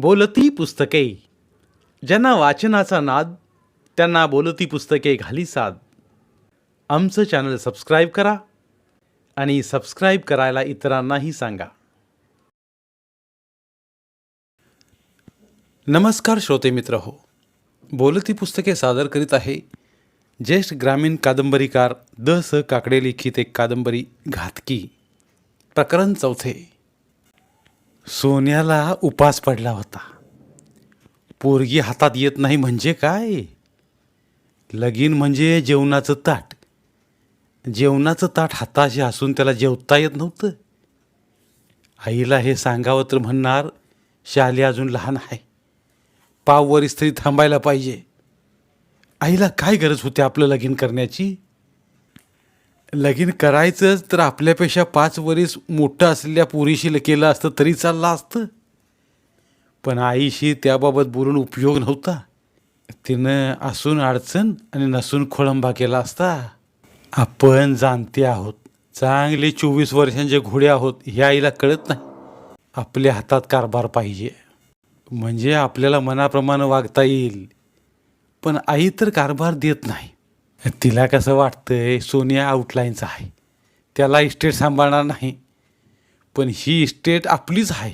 बोलती पुस्तके. ज्यांना वाचनाचा नाद त्यांना बोलती पुस्तके घाली साद. आमचं चॅनल सबस्क्राईब करा आणि सबस्क्राईब करायला इतरांनाही सांगा. नमस्कार श्रोते मित्र हो. बोलती पुस्तके सादर करीत आहे ज्येष्ठ ग्रामीण कादंबरीकार द स काकडे लिखित एक कादंबरी घातकी. प्रकरण चौथे. सोन्याला उपास पडला होता. पोरगी हातात येत नाही म्हणजे काय? लगीन म्हणजे जेवणाचं ताट. जेवणाचं ताट हाताशी असून त्याला जेवता येत नव्हतं. आईला हे सांगावं तर म्हणणार शाली अजून लहान आहे. पाववर स्त्री थांबायला पाहिजे. आईला काय गरज होती आपलं लगीन करण्याची? लगीन करायचंच तर आपल्यापेक्षा पाच वरीस मोठं असलेल्या पुरीशी ल- केलं असतं तरी चाललं असतं. पण आईशी त्याबाबत बोलून उपयोग नव्हता. तिनं असून अडचण आणि नसून खोळंबा केला असता. आपण जाणते आहोत. चांगले चोवीस वर्षांचे घोडे आहोत हे आईला कळत नाही. आपल्या हातात कारभार पाहिजे. म्हणजे आपल्याला मनाप्रमाणे वागता येईल. पण आई तर कारभार देत नाही. तिला कसं वाटतंय सोनिया आउटलाईनचा आहे. त्याला इस्टेट सांभाळणार नाही. पण ही इस्टेट आपलीच आहे.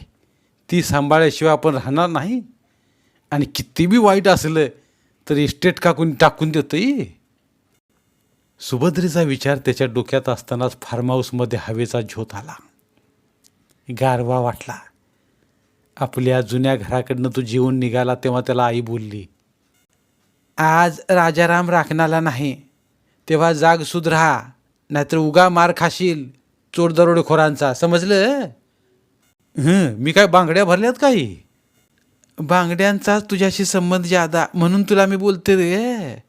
ती सांभाळल्याशिवाय आपण राहणार नाही. आणि किती बी वाईट असलं तर इस्टेट का कोणी टाकून देतं सुभद्रेचा विचार त्याच्या डोक्यात असतानाच फार्म हाऊसमध्ये हवेचा झोत आला. गारवा वाटला. आपल्या जुन्या घराकडनं तो जेवून निघाला तेव्हा त्याला आई बोलली आज राजाराम राखणाला नाही तेव्हा जाग सुधरा नाहीतर उगा मार खाशील चोर दरोडेखोरांचा समजलं? हं मी काय बांगड्या भरल्यात काही? बांगड्यांचाच तुझ्याशी संबंध जादा म्हणून तुला मी बोलते रे.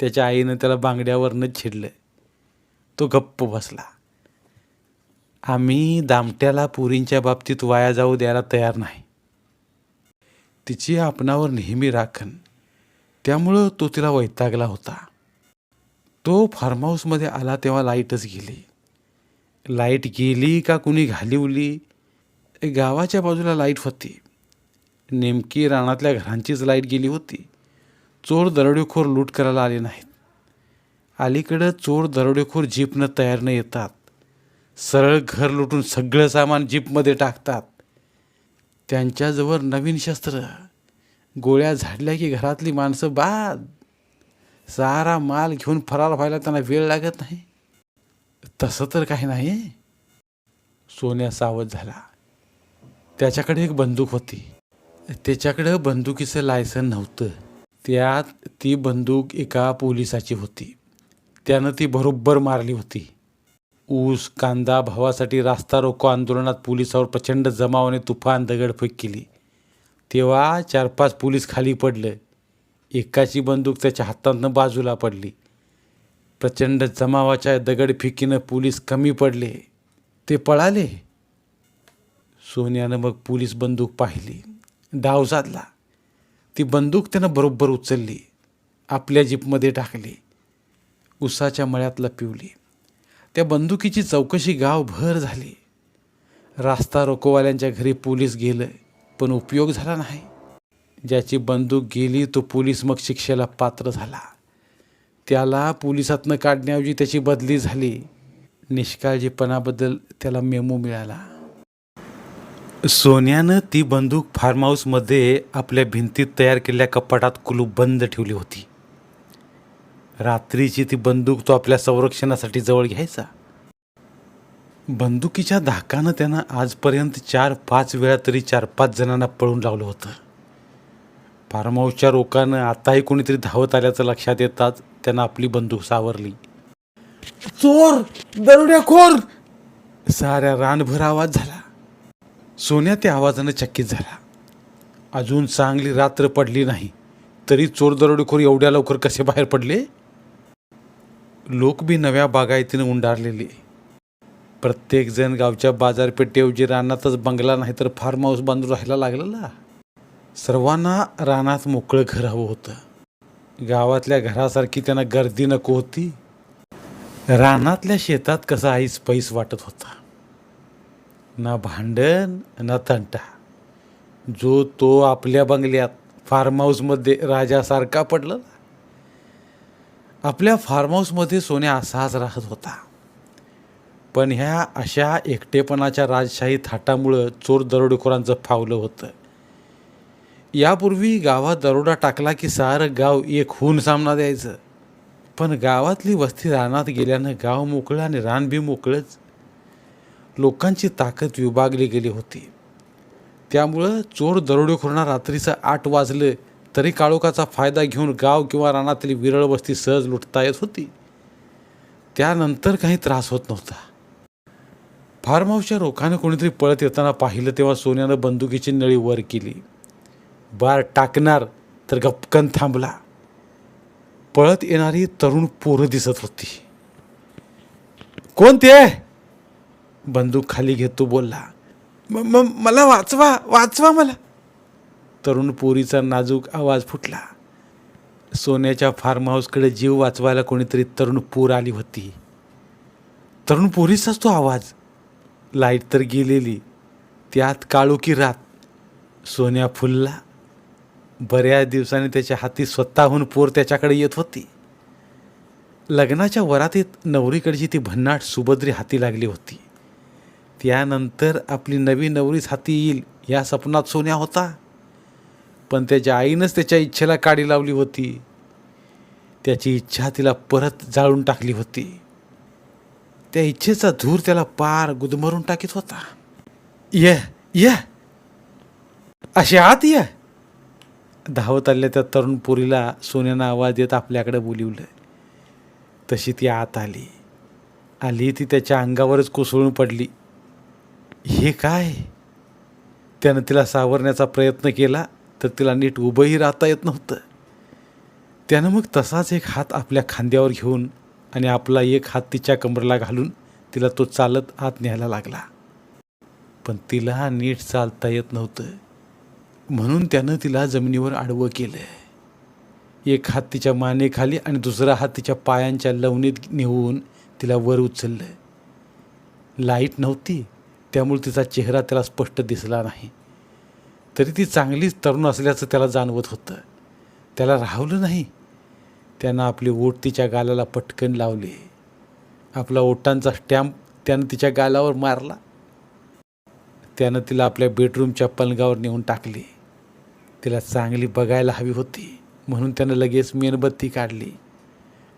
त्याच्या आईनं त्याला बांगड्यावरनंच छिडलं तो गप्प बसला. आम्ही दामट्याला पुरींच्या बाबतीत वाया जाऊ द्यायला तयार नाही. तिची आपणावर नेहमी राखण. त्यामुळं तो तिला वैतागला होता. तो फार्म हाऊसमध्ये आला तेव्हा लाईटच गेली. लाइट गेली का कुणी घालिवली? गावाच्या बाजूला लाइट होती. नेमकी रानातल्या घरांचीच लाइट गेली होती. चोर दरोडेखोर लूट करायला आले नाहीत. अलीकडं चोर दरोडेखोर जीपनं तयारनं येतात. सरळ घर लुटून सगळं सामान जीपमध्ये टाकतात. त्यांच्याजवळ नवीन शस्त्र. गोळ्या झाडल्या की घरातली माणसं बाद. सारा माल घेऊन फरार व्हायला त्यांना वेळ लागत नाही. तसं तर काही नाही. सोन्या सावध झाला. त्याच्याकडे एक बंदूक होती. त्याच्याकडं बंदुकीचं लायसन नव्हतं. त्यात ती बंदूक एका पोलिसाची होती. त्यानं ती बरोबर मारली होती. ऊस कांदा भावासाठी रास्ता रोको आंदोलनात पोलिसावर प्रचंड जमावाने तुफान दगडफेक केली. तेव्हा चार पाच पोलीस खाली पडलं. एकाची बंदूक त्याच्या हातातनं बाजूला पडली. प्रचंड जमावाच्या दगडफिकीनं पोलीस कमी पडले. ते पळाले. सोन्यानं मग पोलीस बंदूक पाहिली. डाव साधला. ती बंदूक त्यानं बरोबर उचलली. आपल्या जीपमध्ये टाकली. उसाच्या मळ्यात लपिवली त्या बंदुकीची चौकशी गावभर झाली. रास्ता रोकोवाल्यांच्या घरी पोलीस गेलं. पण उपयोग झाला नाही. ज्याची बंदूक गेली तो पोलीस मग शिक्षेला पात्र झाला. त्याला पोलिसातनं काढण्याऐवजी त्याची बदली झाली. निष्काळजीपणाबद्दल त्याला मेमो मिळाला. सोन्यानं ती बंदूक फार्म हाऊसमध्ये आपल्या भिंतीत तयार केलेल्या कपाटात कुलूप बंद ठेवली होती. रात्रीची ती बंदूक तो आपल्या संरक्षणासाठी जवळ घ्यायचा. बंदुकीच्या धाकानं त्यानं आजपर्यंत चार पाच वेळा तरी चार पाच जणांना पळून लावलं होतं. फार्म हाऊसच्या लोकांना आताही कोणीतरी धावत आल्याचं लक्षात येताच त्यानं आपली बंदूक सावरली. चोर! दरोड्याखोर! साऱ्या रानभर आवाज झाला. सोन्या त्या आवाजानं चकित झाला. अजून चांगली रात्र पडली नाही. तरी चोर दरोडेखोर एवढ्या लवकर कसे बाहेर पडले? लोक बी नव्या बागायतीनं उंडारलेले. प्रत्येकजण गावच्या बाजारपेठेऐवजी रानातच बंगला नाही तर फार्म हाऊस बांधून राहायला लागलेला. सर्वांना रानात मोकळं घर हवं होतं. गावातल्या घरासारखी त्यांना गर्दी नको होती. रानातल्या शेतात कसा आईस पैस वाटत होता. ना भांडण ना तंटा. जो तो आपल्या बंगल्यात फार्म हाऊसमध्ये राजासारखा पडला आपल्या फार्म हाऊसमध्ये सोन्या असाच राहत होता. पण ह्या अशा एकटेपणाच्या राजशाही थाटामुळं चोर दरोडेखोरांचं फावलं होतं. यापूर्वी गावात दरोडा टाकला की सारं गाव एक होऊन सामना द्यायचं पण गावातली वस्ती रानात गेल्यानं गाव मोकळं आणि रान बी मोकळंच. लोकांची ताकद विभागली गेली होती. त्यामुळं चोर दरोडेखोरांना रात्रीचं आठ वाजलं तरी काळोखाचा फायदा घेऊन गाव किंवा रानातली विरळ वस्ती सहज लुटता येत होती. त्यानंतर काही त्रास होत नव्हता. फार्म हाऊसच्या रोखानं कोणीतरी पळत येताना पाहिलं तेव्हा सोन्यानं बंदुकीची नळी वर केली. बार टाकणार तर गपकन थांबला. पळत येणारी तरुण पोरं दिसत होती. कोण ते? बंदूक खाली घेतो बोलला. "म- म- मला वाचवा वाचवा मला. तरुण पोरीचा नाजूक आवाज फुटला. सोन्याच्या फार्म हाऊसकडे जीव वाचवायला कोणीतरी तरुण पूर आली होती. तरुण पोरीचाच तो आवाज. लाइट तर गेलेली. त्यात काळोखी रात. सोन्या फुलला. बऱ्याच दिवसांनी त्याच्या हाती स्वतःहून पोर त्याच्याकडे येत होती. लग्नाच्या वरातीत नवरीकडची ती भन्नाट सुभद्री हाती लागली होती. त्यानंतर आपली नवी नवरीच हाती येईल या सपनात सोन्या होता. पण त्याच्या आईनंच त्याच्या इच्छेला काडी लावली होती. त्याची इच्छा तिला परत जाळून टाकली होती. त्या इच्छेचा धूर त्याला पार गुदमरून टाकीत होता. ये ये. अशी आत ये. धावत आलेल्या त्या तरुण पोरीला सोन्यानं आवाज देत आपल्याकडे बोलिवलं. तशी ती आत आली. आली ती त्याच्या अंगावरच कोसळून पडली. हे काय? त्यानं तिला सावरण्याचा प्रयत्न केला तर तिला नीट उभंही राहता येत नव्हतं. त्यानं मग तसाच एक हात आपल्या खांद्यावर घेऊन आणि आपला एक हात तिच्या कमरेला घालून तिला तो चालत आत न्यायला लागला. पण तिला नीट चालता येत नव्हतं. म्हणून त्यानं तिला जमिनीवर आडवं केलं. एक हात तिच्या मानेखाली आणि दुसरा हात तिच्या पायांच्या लवणीत नेऊन तिला वर उचललं. लाइट नव्हती त्यामुळे तिचा चेहरा त्याला स्पष्ट दिसला नाही. तरी ती चांगलीच तरुण असल्याचं त्याला जाणवत होतं. त्याला राहवलं नाही. त्यानं आपली ओठ तिच्या गालाला पटकन लावली. आपला ओटांचा स्टॅम्प त्यानं तिच्या गालावर मारला. त्यानं तिला आपल्या बेडरूमच्या पलंगावर नेऊन टाकली. तिला चांगली बघायला हवी होती म्हणून त्यानं लगेच मेणबत्ती काढली.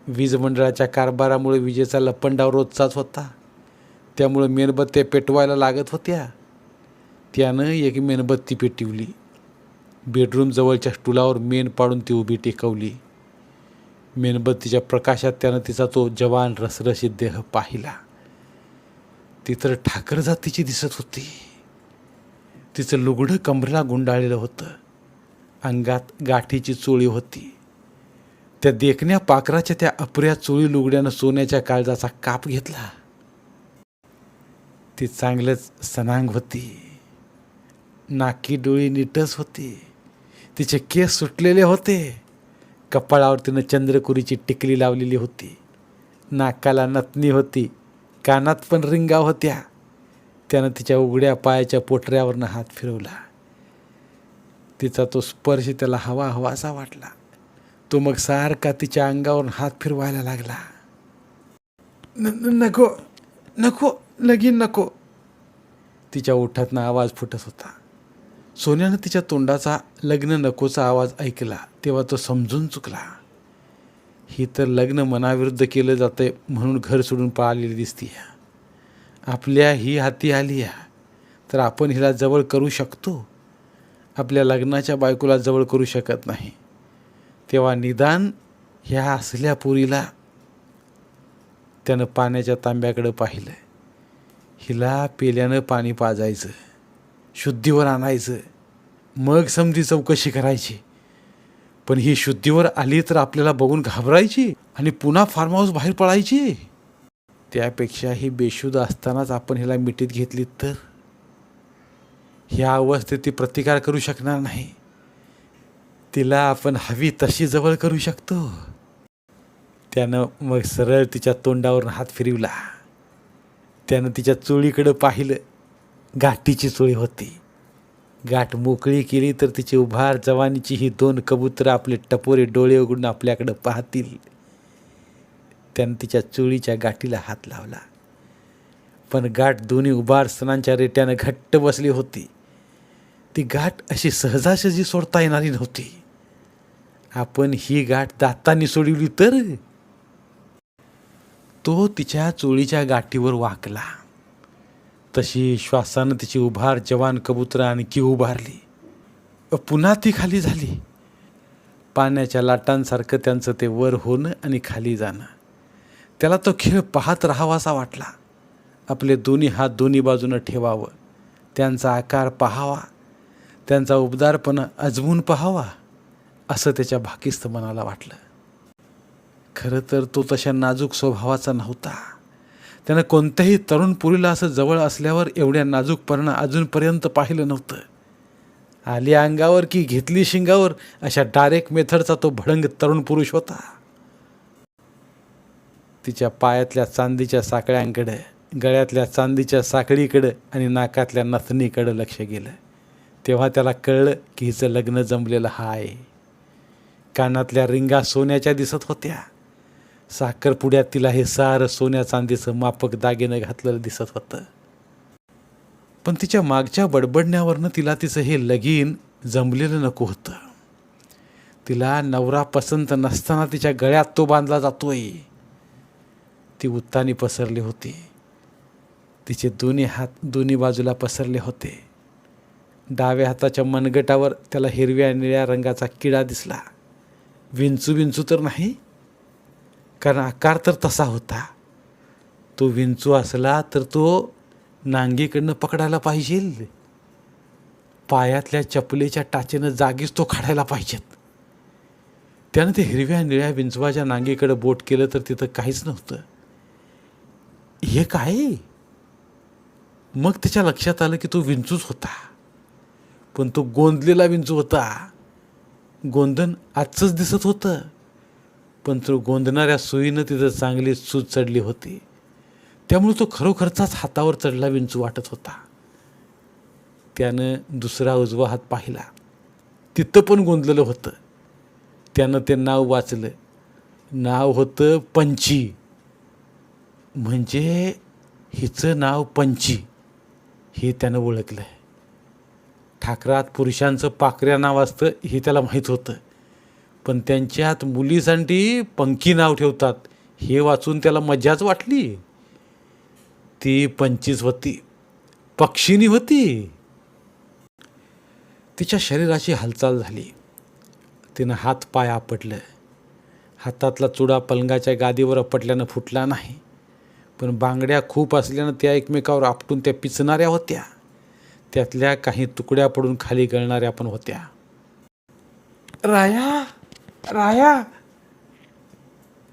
वीज मंडळाच्या कारभारामुळे विजेचा लपंडाव रोजचाच होता. त्यामुळे मेणबत्त्या पेटवायला लागत होत्या. त्यानं एक मेणबत्ती पेटवली. बेडरूमजवळच्या स्टुलावर मेण पाडून ती उभी टेकवली. मेणबत्तीच्या प्रकाशात त्यानं तिचा तो जवान रसरशीत देह पाहिला. ती तर ठाकर जातीची दिसत होती. तिचं लुगडं कमरेला गुंडाळलेलं होतं. अंगात गाठीची चोळी होती. त्या देखण्या पाखराच्या त्या अपुऱ्या चोळी लुगड्यानं सोन्याच्या काळजाचा काप घेतला. ती चांगलंच सनांग होती. नाकी डोळी नीटच होती. तिचे केस सुटलेले होते. कपाळावर तिनं चंद्रकुरीची टिकली लावलेली होती. नाकाला नथनी होती. कानात पण रिंगा होत्या. त्यानं तिच्या उघड्या पायाच्या पोटऱ्यावरनं हात फिरवला. तिचा तो स्पर्श त्याला हवा हवासा वाटला. तो मग सारखा तिच्या अंगावरून हात फिरवायला लागला. "न- न- नको नको लगीन नको. तिच्या ओठातनं आवाज फुटत होता. सोन्यानं तिच्या तोंडाचा लग्न नकोचा आवाज ऐकला तेव्हा तो समजून चुकला. ही तर लग्न मनाविरुद्ध केलं जातं म्हणून घर सोडून पळालेली दिसती आपल्या ही हाती आली आहे तर आपण हिला जवळ करू शकतो? आपल्या लग्नाच्या बायकोला जवळ करू शकत नाही. तेव्हा निदान ह्या असल्या पुरीला त्यानं पाण्याच्या तांब्याकडं पाहिलं. हिला पेल्यानं पाणी पाजायचं. शुद्धीवर आणायचं. मग समधी चौकशी करायची. पण ही शुद्धीवर आली तर आपल्याला बघून घाबरायची आणि पुन्हा फार्म हाऊस बाहेर पळायची. त्यापेक्षा ही बेशुद्ध असतानाच आपण हिला मिठीत घेतली तर? ह्या अवस्थेत ती प्रतिकार करू शकणार नाही. तिला आपण हवी तशी जवळ करू शकतो. त्यानं मग सरळ तिच्या तोंडावरून हात फिरवला. त्यानं तिच्या चोळीकडं पाहिलं. गाठीची चोळी होती. गाठ मोकळी केली तर तिची उभार जवानीची ही दोन कबुतरं आपले टपोरे डोळे उघडून आपल्याकडं पाहतील. त्यानं तिच्या चोळीच्या गाठीला हात लावला. पण गाठ दोन्ही उभार स्तनांच्या रेट्यानं घट्ट बसली होती. ती गाठ अशी सहजासहजी सोडता येणारी नव्हती. आपण ही गाठ दातांनी सोडवली तर? तो तिच्या चोळीच्या गाठीवर वाकला. तशी श्वासानं तिची उभार जवान कबूतर आणखी उभारली. पुन्हा ती खाली झाली. पाण्याच्या लाटांसारखं त्यांचं ते वर होणं आणि खाली जाणं. त्याला तो खेळ पाहत राहावासा वाटला. आपले दोन्ही हात दोन्ही बाजूनं ठेवावं. त्यांचा आकार पाहावा. त्यांचा उबदारपणा अजवून पाहावा असं त्याच्या भाकिस्त मनाला वाटलं. खरं तर तो तशा नाजूक स्वभावाचा नव्हता. त्यानं कोणत्याही तरुण पुरीला असं जवळ असल्यावर एवढ्या नाजूकपणा अजूनपर्यंत पाहिलं नव्हतं. आली अंगावर की घेतली शिंगावर अशा डायरेक्ट मेथडचा तो भडंग तरुण पुरुष होता. तिच्या पायातल्या चांदीच्या साकळ्यांकडे गळ्यातल्या चांदीच्या साखळीकडं आणि नाकातल्या नथनीकडं लक्ष गेलं. तेव्हा त्याला कळलं की हिचं लग्न जमलेलं हाय. कानातल्या रिंगा सोन्याच्या दिसत होत्या. साखरपुड्यात तिला हे सारं सोन्या चांदीचं मापक दागिनं घातलेलं दिसत होतं. पण तिच्या मागच्या बडबडण्यावरनं तिला तिचं हे लगीन जमलेलं नको होतं. तिला नवरा पसंत नसताना तिच्या गळ्यात तो बांधला जातोय. ती उत्तानी पसरली होती. तिचे दोन्ही हात दोन्ही बाजूला पसरले होते. डाव्या हाताच्या मनगटावर त्याला हिरव्या निळ्या रंगाचा किडा दिसला. विंचू विंचू तर नाही? कारण आकार तर तसा होता. तो विंचू असला तर तो नांगीकडनं पकडायला पाहिजे पायातल्या चपलेच्या टाचेनं जागीच तो काढायला पाहिजेत. त्यानं ते हिरव्या निळ्या विंचवाच्या नांगीकडे बोट केलं तर तिथं काहीच नव्हतं. हे काय? मग त्याच्या लक्षात आलं की तो विंचूच होता. पण तो गोंदलेला विंचू होता. गोंधन आजचंच दिसत होतं. पण तो गोंदणाऱ्या सुईनं तिथं चांगली सूज चढली होती. त्यामुळे तो खरोखरचाच हातावर चढला विंचू वाटत होता. त्यानं दुसरा उजवा हात पाहिला. तिथं पण गोंदलेलं होतं. त्यानं ते नाव वाचलं. नाव होतं पंची. म्हणजे हिचं नाव पंची. हे त्यानं ओळखलं ठाकरात पुरुषांचं पाकऱ्या नाव असतं हे त्याला माहीत होतं. पण त्यांच्यात मुलीसाठी पंखी नाव ठेवतात. हे वाचून त्याला मजाच वाटली. ती पंचीच होती. पक्षिणी होती. तिच्या शरीराची हालचाल झाली. तिनं हात पाय आपटलं. हातातला चुडा पलंगाच्या गादीवर आपटल्यानं फुटला नाही. पण बांगड्या खूप असल्यानं त्या एकमेकावर आपटून त्या पिचणाऱ्या होत्या. त्यातल्या काही तुकड्या पडून खाली गळणाऱ्या पण होत्या. राया! राया.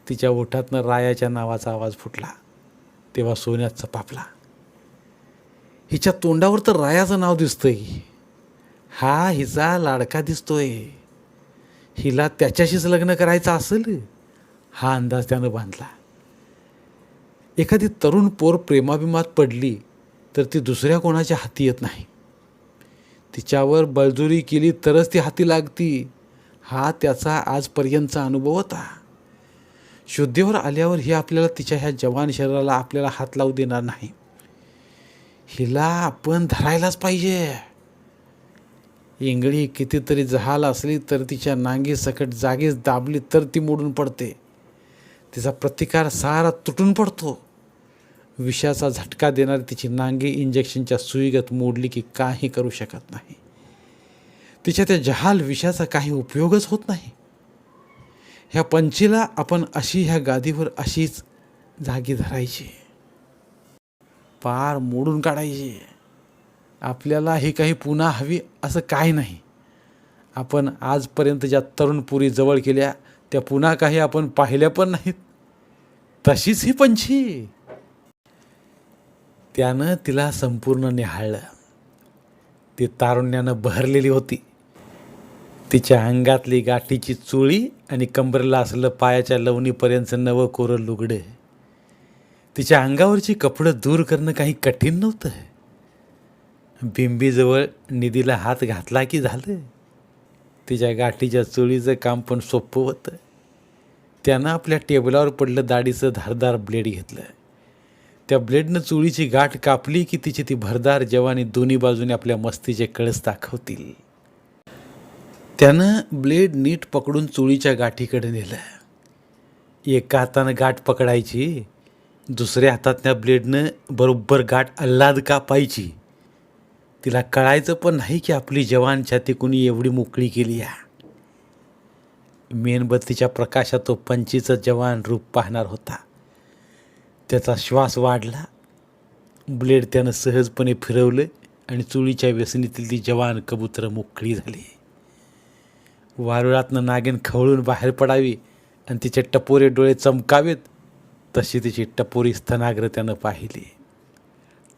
तिच्या ओठातनं रायाच्या नावाचा आवाज फुटला. तेव्हा सोन्यात चपापला. हिच्या तोंडावर तर रायाचं नाव दिसतंय. हा हिचा लाडका दिसतोय. हिला त्याच्याशीच लग्न करायचं असेल हा अंदाज त्यानं बांधला. एखादी तरुण पोर प्रेमाभिमात पडली तर ती दुसऱ्या कोणाच्या हाती येत नाही. तिच्यावर बळजुरी केली तरच ती हाती लागती. हा त्याचा आजपर्यंतचा अनुभव होता. शुद्धीवर आल्यावर ही आपल्याला तिच्या ह्या जवान शरीराला आपल्याला हात लावू देणार नाही. हिला आपण धरायलाच पाहिजे. इंगळी कितीतरी जहाल असली तर तिच्या नांगी सकट जागीच दाबली तर ती मोडून पडते. तिचा प्रतिकार सारा तुटून पडतो. विषाचा झटका देणारी तिची नांगी इंजेक्शनच्या सुईगत मोडली की काही करू शकत नाही. तिच्या त्या जहाल विषाचा काही उपयोगच होत नाही. ह्या पंचीला आपण अशी ह्या गादीवर अशीच जागी धरायची. पार मोडून काढायची. आपल्याला ही काही पुन्हा हवी असं काय नाही. आपण आजपर्यंत ज्या तरुण पुरी जवळ केल्या त्या पुन्हा काही आपण पाहिल्या पण नाहीत. तशीच ही पंछी. त्यानं तिला संपूर्ण निहाळलं. ती तारुण्यानं बहरलेली होती. तिच्या अंगातली गाठीची चुळी आणि कंबरला असलं पायाच्या लवणीपर्यंतचं नवं कोरं लुगडं. तिच्या अंगावरची कपडं दूर करणं काही कठीण नव्हतं. बिंबीजवळ निधीला हात घातला की झालं. तिच्या गाठीच्या चुळीचं काम पण सोपं होतं. त्यानं आपल्या टेबलावर पडलं दाढीचं धारदार ब्लेड घेतलं. त्या ब्लेडनं चुळीची गाठ कापली की तिची ती भरदार जवानी दोन्ही बाजूने आपल्या मस्तीचे कळस दाखवतील. त्यानं ब्लेड नीट पकडून चुळीच्या गाठीकडे नेलं एका हातानं गाठ पकडायची दुसऱ्या हातात त्या ब्लेडनं बरोबर गाठ अल्लाद कापायची. तिला कळायचं पण नाही की आपली जवान छाती कुणी एवढी मोकळी केली आहे. मेणबत्तीच्या प्रकाशात तो पंचीचं जवान रूप पाहणार होता. त्याचा श्वास वाढला. ब्लेड त्यानं सहजपणे फिरवलं आणि चुळीच्या व्यसनीतील ती जवान कबूतर मोकळी झाली. वारुळातनं नागिन खवळून बाहेर पडावी आणि तिचे टपोरे डोळे चमकावेत तशी तिची टपोरी स्तनाग्रत्यानं पाहिली.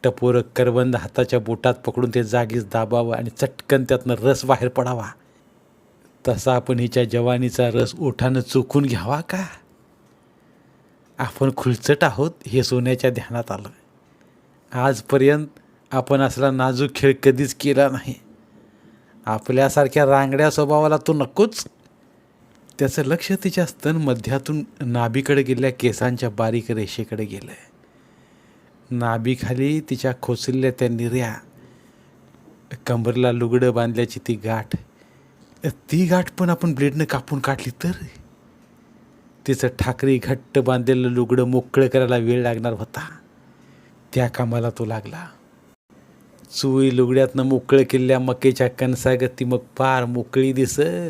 टपोरं करवंद हाताच्या बोटात पकडून ते जागीच दाबावं आणि चटकन त्यातनं रस बाहेर पडावा. तसा आपण हिच्या जवानीचा रस ओठानं चोखून घ्यावा का? आपण खुलचट आहोत हे सोन्याच्या ध्यानात आलं. आजपर्यंत आपण असला नाजूक खेळ कधीच केला नाही. आपल्यासारख्या रांगड्या स्वभावाला तो नकोच. त्याचं लक्ष तिच्या स्तन मध्यातून नाभीकडे गेलेल्या केसांच्या बारीक रेषेकडे गेलं नाभीखाली तिच्या खोचलेल्या त्या निर्या कंबरला लुगडं बांधल्याची ती गाठ. ती गाठ पण आपण ब्लेडनं कापून काढली तर? तिचं ठाकरी घट्ट बांधलेलं लुगडं मोकळं करायला वेळ लागणार होता. त्या कामाला तो लागला. चुई लुगड्यातनं मोकळं केलेल्या मकेच्या कणसागत ती मग फार मोकळी दिसल.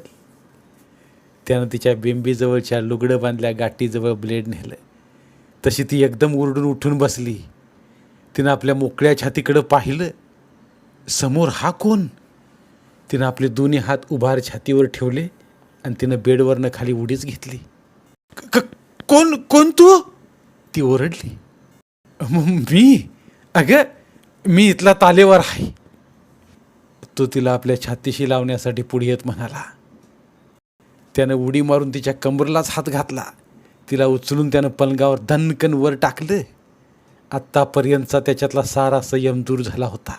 त्यानं तिच्या बेंबीजवळच्या लुगडं बांधल्या गाठीजवळ ब्लेड नेलं. तशी ती एकदम उरडून उठून बसली. तिनं आपल्या मोकळ्या छातीकडं पाहिलं. समोर हा कोण? तिनं आपले दोन्ही हात उभार छातीवर ठेवले आणि तिनं बेडवरनं खाली उडीच घेतली. "क- कोण कोण तू? ती ओरडली. मी? अगं मी इथला तालेवर आहे. तो तिला आपल्या छातीशी लावण्यासाठी पुढे येत म्हणाला. त्यानं उडी मारून तिच्या कंबरलाच हात घातला. तिला उचलून त्यानं पलंगावर दणकन वर टाकलं. आत्तापर्यंतचा त्याच्यातला सारा संयम दूर झाला होता.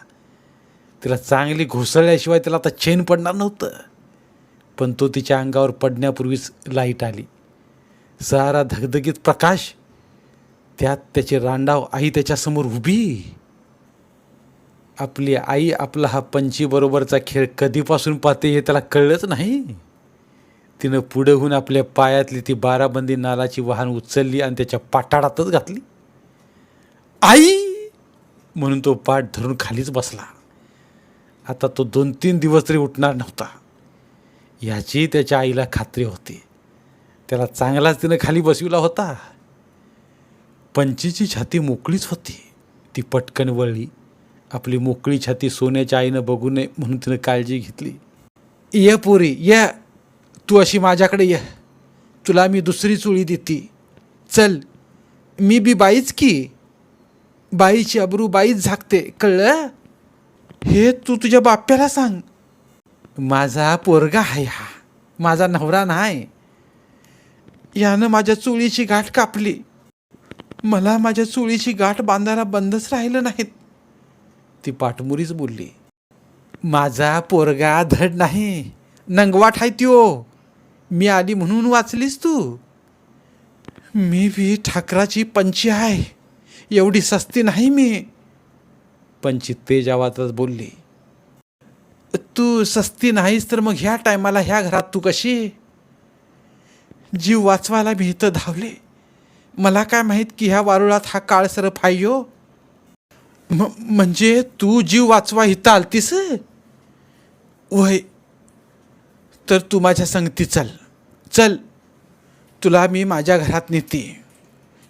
तिला चांगली घुसळल्याशिवाय त्याला आता चेन पडणार नव्हतं. पण तो तिच्या अंगावर पडण्यापूर्वीच लाइट आली. सारा धगधगीत प्रकाश. त्यात त्याची रांडाव आई त्याच्यासमोर उभी. आपली आई आपला हा पंचीबरोबरचा खेळ कधीपासून पाहते हे त्याला कळलंच नाही. तिनं पुढं होऊन आपल्या पायातली ती बाराबंदी नालाची वाहन उचलली आणि त्याच्या पाटाडातच घातली. आई! म्हणून तो पाठ धरून खालीच बसला. आता तो दोन तीन दिवस तरी उठणार नव्हता. याची त्याच्या आईला खात्री होती. त्याला चांगलाच तिनं खाली बसविला होता. पंचीची छाती मोकळीच होती. ती पटकन वळली. आपली मोकळी छाती सोन्याच्या आईनं बघू नये म्हणून तिनं काळजी घेतली. ये पोरी ये. तू अशी माझ्याकडे ये. तुला मी दुसरी चुळी देते. चल. मी बी बाईच की. बाईची अब्रू बाईच झाकते. कळलं? हे तू तुझ्या बाप्याला सांग. माझा पोरगा आहे हा. माझा नवरा नाही. यानं माझ्या चुळीची गाठ कापली. मला माझ्या चुळीची गाठ बांधायला बंदच राहिलं नाहीत. ती पाठमुरीच बोलली माझा पोरगा धड नाही नंगवाट आहे त्यो. मी आली म्हणून वाचलीस तू. मी बी ठाकराची पंची आहे एवढी सस्ती नाही मी. पंची तेजावातच बोलली तू सस्ती नाहीस तर मग ह्या टायमाला ह्या घरात तू कशी? जीव वाचवायला मी इथं धावले. मला काय माहीत की ह्या वारुळात हा काळ सर फायो म्हणजे तू जीव वाचवा इथं आलतीस? वय. तर तू माझ्या संगती चल. चल. तुला मी माझ्या घरात नेते.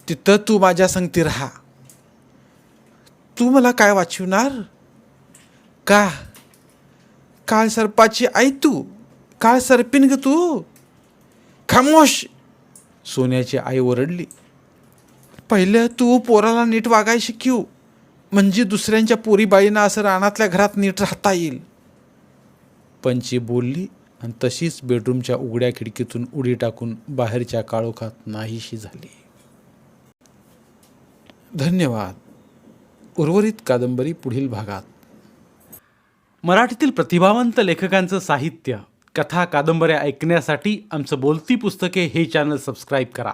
तिथं तू माझ्या संगती राहा. तू मला काय वाचवणार? का? काळ सर्पाची आई तू. काळ सर्पिन ग तू. खामोश. सोन्याची आई ओरडली. पहिलं तू पोराला नीट वागाय क्यू? म्हणजे दुसऱ्यांच्या पोरीबाईंना असं रानातल्या घरात नीट राहता येईल. पंची बोलली आणि तशीच बेडरूमच्या उघड्या खिडकीतून उडी टाकून बाहेरच्या काळोखात नाहीशी झाली. धन्यवाद. उर्वरित कादंबरी पुढील भागात. मराठीतील प्रतिभावंत लेखकांचं साहित्य कथा कादंबऱ्या ऐकण्यासाठी आमचं बोलती पुस्तके हे चॅनल सबस्क्राईब करा.